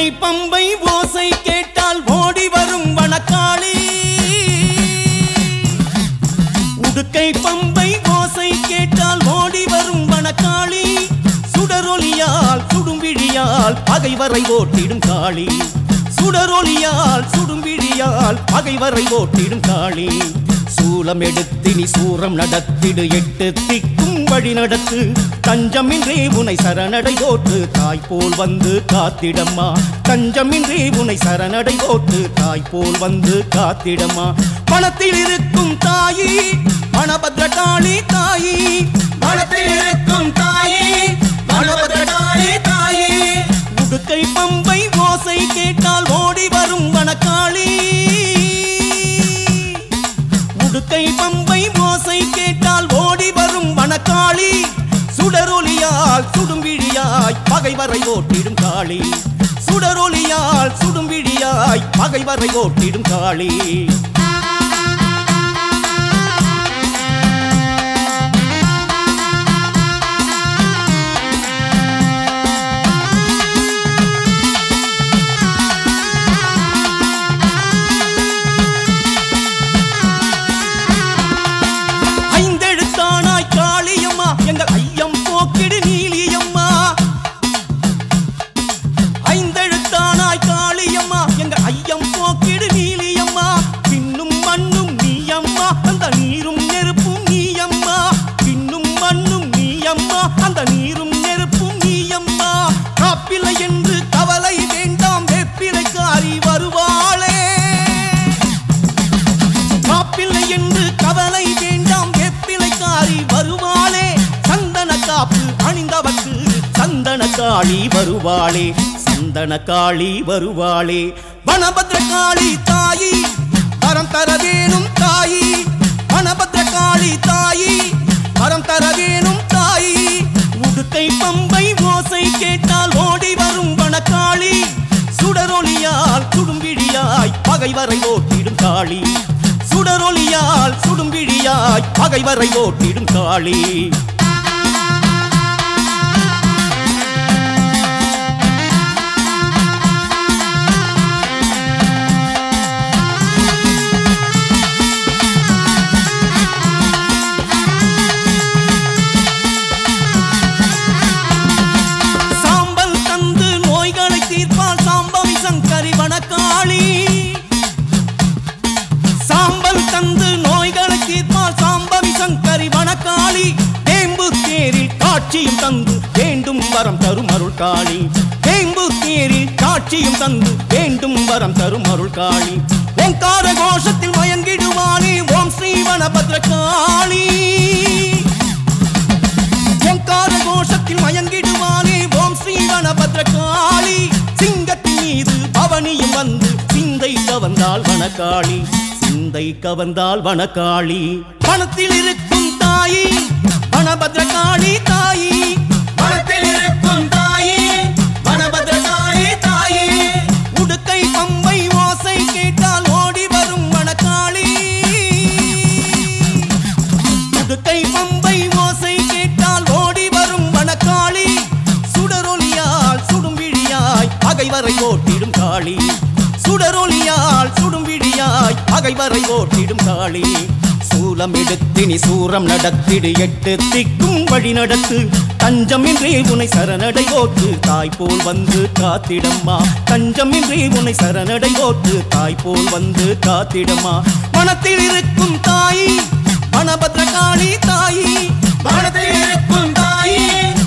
உடுக்கை பம்பை ஓசை கேட்டால் ஓடி வரும் வனக்காளி. உடுக்கை பம்பை ஓசை கேட்டால் ஓடி வரும் வனக்காளி. சுடரொலியால் சுடும்பிழியால் பகைவரை ஓட்டிடும் காளி. சுடரொலியால் சுடும்பிழியால் பகைவரை ஓட்டிடும் காளி. சூலம் எடுத்தினி சூரம் நடத்திடு எட்டு திக்கும் வழி நடத்து தஞ்சமின்றி உனை சரணடை போட்டு தாய் போல் வந்து காத்திடம்மா. தஞ்சமின்றி உனை சரணடை போட்டு தாய் போல் வந்து காத்திடம்மா. பணத்தில் இருக்கும் தாயி மணபத்ரகாளி தாயி. பணத்தில் இருக்கும் தாயி மணபத்ரகாளி காளி. சுடரொலியால் சுடும்பிழியாய் பகைவரை ஓட்டிடும் காளி. சுடரொலியால் சுடும்பிழியாய் பகைவரை ஓட்டிடும் காளி. நீயம்மா நீரும் நெருப்பும் நீயம்மா. காப்பிலை என்று கவலை வேண்டாம் வெப்பிலைக்காரி வருவாளே. காப்பிலை என்று கவலை வேண்டாம் வெப்பிலைக்காரி வருவாளே. சந்தன காப்பு அணிந்தவர்க்கு சந்தன காளி வருவாளே. சந்தன காளி வருவாளே. வனபத்ர காளி தாயி தரம் தர வேணும் தாயி பகைவரை ஓட்டிடும் காளி சுடரொலியால் சுடும் சுடும்பிழியாய் பகைவரை ஓட்டிடும் காளி காட்சியும் தந்து வேண்டும் வரம் தரும் அருள் காளி. வேம்பு தேரில் காட்சியும் தந்து வேண்டும் வரம் தரும் அருள் காளி. ஓங்கார கோஷத்தில் மயங்கிடுவானே ஓம் ஸ்ரீ வனபத்ர காளி ஓங்கார கோஷத்தில் மயங்கிடுவானே ஓம் ஸ்ரீ வனபத்ர காளி சிங்கத்தின் மீது பவனியும் வந்து சிந்தை கவர்ந்தாள் வனக்காளி சிந்தை கவர்ந்தாள் வனக்காளி பணத்தில் இருக்கும் தாயி வனபத்ர காளி தாயி. பணத்தில் இருக்கும் தாயி வனபத்ர காளி தாயி. உடுக்கை பம்பை ஓசை கேட்டால் ஓடி வரும் வனக்காளி. உடுக்கை பம்பை ஓசை கேட்டால் ஓடி வரும் வனக்காளி. சுடரொலியால் சுடும்பிழியாய் பகைவரை ஓட்டிடும் காளி. சுடரொலியால் சுடும்பிழியாய் பகைவரை ஓட்டிடும் காளி. சூலம் எடுத்தினி சூரம் நடத்திடு எட்டு திக்கும் வழி நடத்து. தஞ்சமின்றி உனை சரணடை ஓட்டு தாய் போல் வந்து காத்திடம்மா. தஞ்சமின்றி உனை சரணடை ஓட்டு தாய் போல் வந்து காத்திடம்மா. மனத்தில் இருக்கும் தாயி வனபத்ர காளி தாயி. வனத்தில் இருக்கும் தாயி.